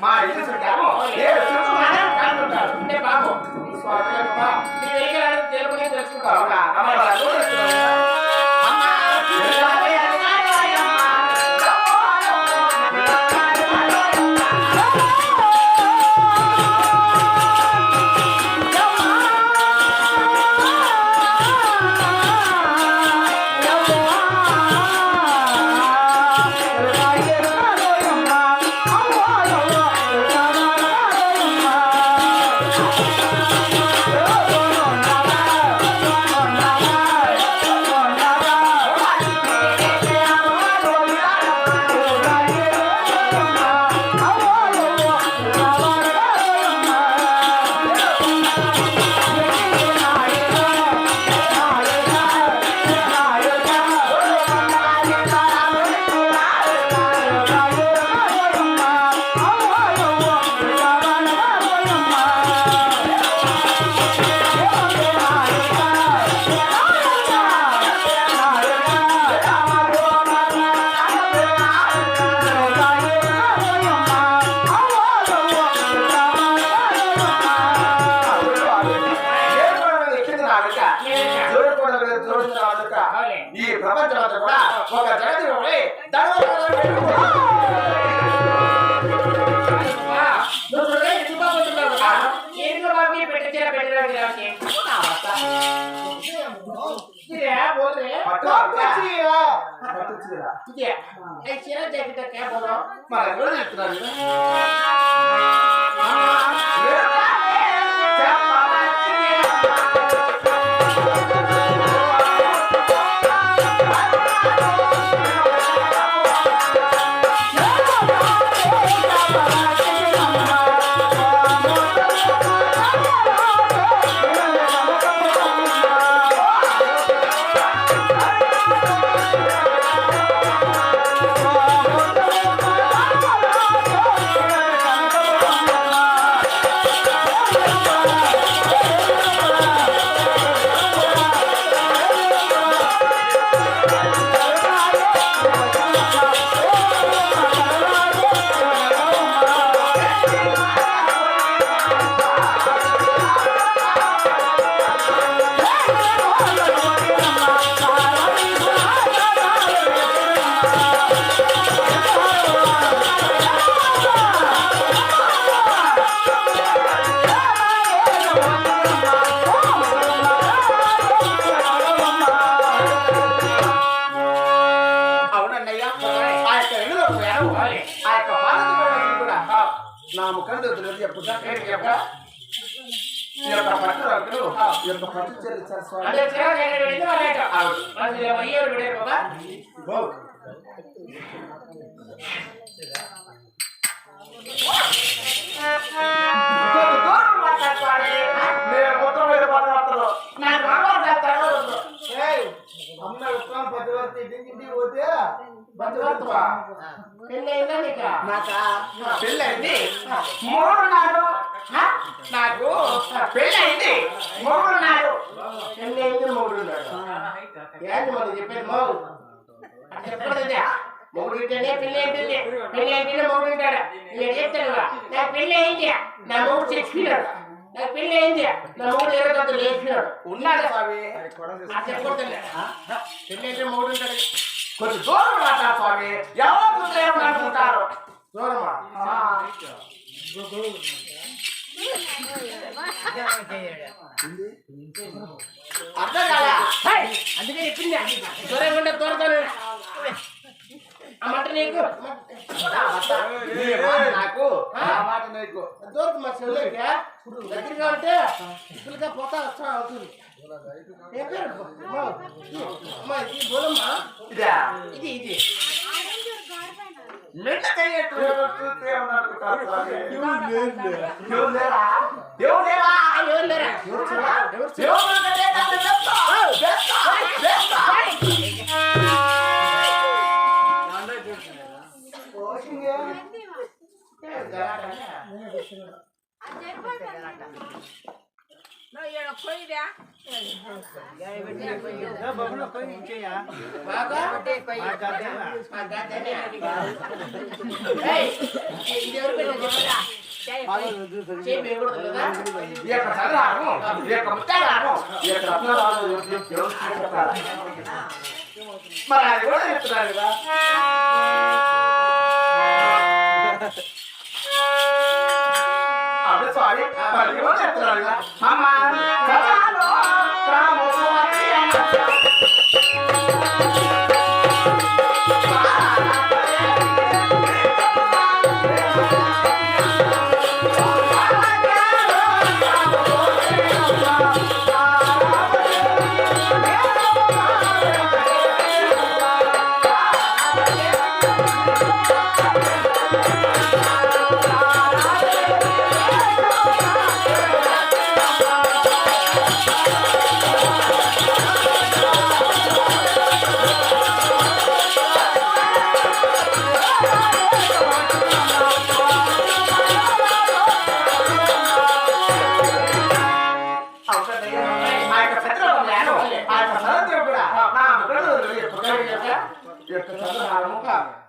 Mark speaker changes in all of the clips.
Speaker 1: మా ఇల్లు చుట్టాము అంటే బాబు తెలుసుకుంటావు ఇదే. ఏ చీర జాకెట్ క్యా బోలో?
Speaker 2: ఆ యొక్క పార్వతీ కూడా నా ముఖం తెలుసు చెప్పుతా
Speaker 1: ఏంటి చెప్పరా?
Speaker 2: ఈ యొక్క పట్టు రంగులు ఈ యొక్క పట్టు చీర ఇచ్చారు స్వామి
Speaker 1: బంధువర్తమా? పెళ్ళి అయిందా నీకు?
Speaker 2: నాకా
Speaker 1: పెళ్ళయింది? మూడు నాడు? నాకు? పెళ్ళయింది. మూడు నాడు పెళ్ళయింది మూడు నాడు ఏంటి మరి చెప్పేది మోగు? చెప్పకూడదే మూడు ఇంటనే పెళ్ళి అయిపోయింది పెళ్ళి అయిపోయింది మూడు ఉంటాడు చెప్తాను నాకు పెళ్ళి అయింది నా మూడు చచ్చిపోయినాడు. నాకు పెళ్ళి అయింది నా మూడు ఇరవై తొమ్మిది లేచినాడు ఉన్నాడు
Speaker 2: స్వామి?
Speaker 1: పెళ్ళి అయితే మూడు ఉంటాడు
Speaker 2: కొంచెం దూరం అర్థం కాదా!
Speaker 1: అందుకే చెప్పింది దూరంగా ఉంటే దూరతాను. ఆ మాట నీకు?
Speaker 2: మాట నాకు? ఆ మాట నీకు?
Speaker 1: దూరం మా చెల్లెకి. దగ్గరగా ఉంటే పోతా వస్తా అవుతుంది. ఇది
Speaker 2: ఇదా స్వామి ఎవరు లేరా ఎవరు లేరా
Speaker 1: ఎవరు లేరా? ఎవరు
Speaker 2: లేరా?
Speaker 1: మరి అది కూడా చెప్తున్నారు కదా అదే స్వామి మరి కూడా చెప్తున్నారు కదా Thank you.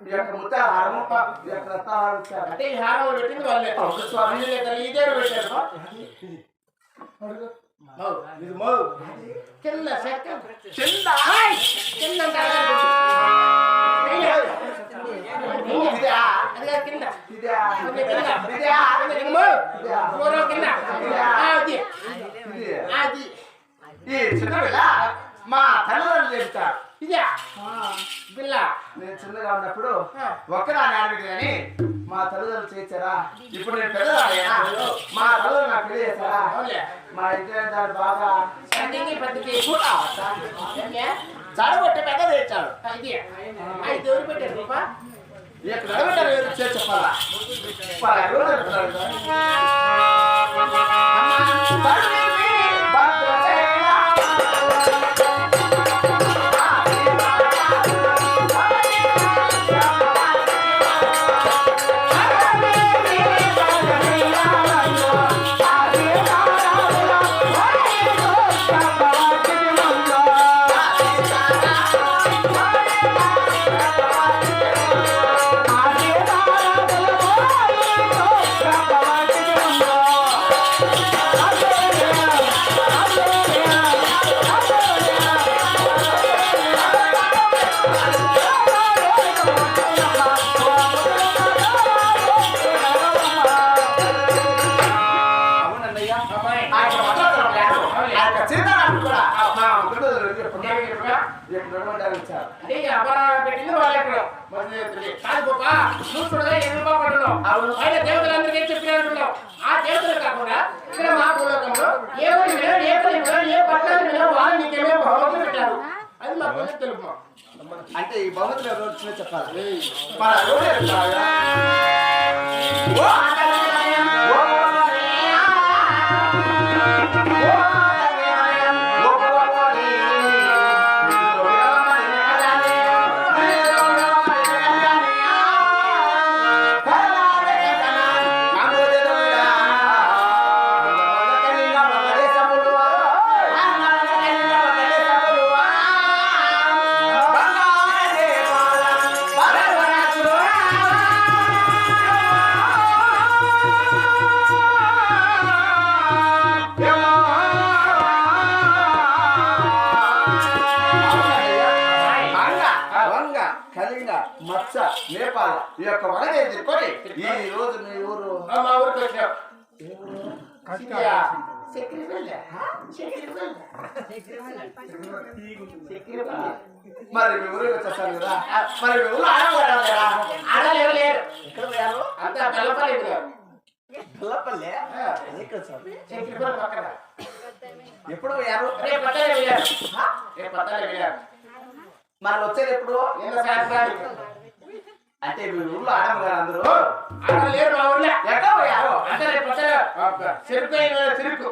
Speaker 1: ఈ యొక్క ముత్యాలహారము, ఈ యొక్క రత్నాలు ఇచ్చారు.
Speaker 2: అంటే ఈ హారం పెట్టింది వాళ్ళే
Speaker 1: స్వామి.
Speaker 2: ఇదే పెట్టారు మౌ, మౌ. కింద
Speaker 1: కింద?
Speaker 2: కింద మౌ.
Speaker 1: ఈ చిన్నపిల్ల మా తల్లిదండ్రులు చెప్తారు
Speaker 2: ఇదే
Speaker 1: నేను చిన్నగా ఉన్నప్పుడు ఒక్కదాన్ని ఆడబిడ్డ కానీ మా తల్లిదండ్రులు చేశారా ఇప్పుడు నేను మా తల్లిదండ్రులు నాకు పెళ్ళి చేశారా. మా ఇంటి దాన్ని బాగా? జడగొట్టి పెద్ద తెచ్చాడు
Speaker 2: ఎవరు పెట్టారు రూపా
Speaker 1: చేసి చెప్పాలా చెప్పాలా? ఎవరు వచ్చారు.
Speaker 2: అంటే ఈ అపరాధం పెట్టింది వాళ్ళే ఇక్కడ. మరి చేతులకి. కాదు పాపా, నువ్వు చూడగా ఎన్ని బాగుపడున్నావు.
Speaker 1: అవును.
Speaker 2: ఆయన దేవతలందరికీ చెప్పినట్టున్నావు. ఆ దేవతలు కాకుండా ఇక్కడ మా భూలోకంలో ఏ ఊరి మీద, ఏ పని మీద, ఏ పట్టణం మీద వాళ్ళు నీకేమో భగవంతుడు పెట్టారు. అది మా పిల్లలకు తెలుపు.
Speaker 1: అంటే ఈ బహుమతులు ఎవరు వచ్చినా చెప్పాలి వంగ, కళింగ, మత్స నేపాల ఈ యొక్క వనదే తిరుకొని ఈ రోజు మీ ఊరు
Speaker 2: మా ఊరికి వచ్చినావు.
Speaker 1: మరి మీ ఊరికి వచ్చేస్తారు కదా? మరి మీ ఊరు ఆడవాడు కదా
Speaker 2: లేరు.
Speaker 1: ఎక్కడ పోయారు?
Speaker 2: అంతా బెల్లపల్లి పక్కన.
Speaker 1: ఎప్పుడు పోయారు?
Speaker 2: రేపు పట్టాలే వెళ్ళారు. రేపు పట్టాలే వెళ్ళారు.
Speaker 1: మరి వచ్చేది ఎప్పుడు. అంటే మీ ఊర్లో ఆడమ్మ గారు అందరూ
Speaker 2: ఆడలు లేరు మా ఊర్లో.
Speaker 1: ఎక్కడ పోయారు
Speaker 2: అంటే రేపు. చెరుకు చెరుకు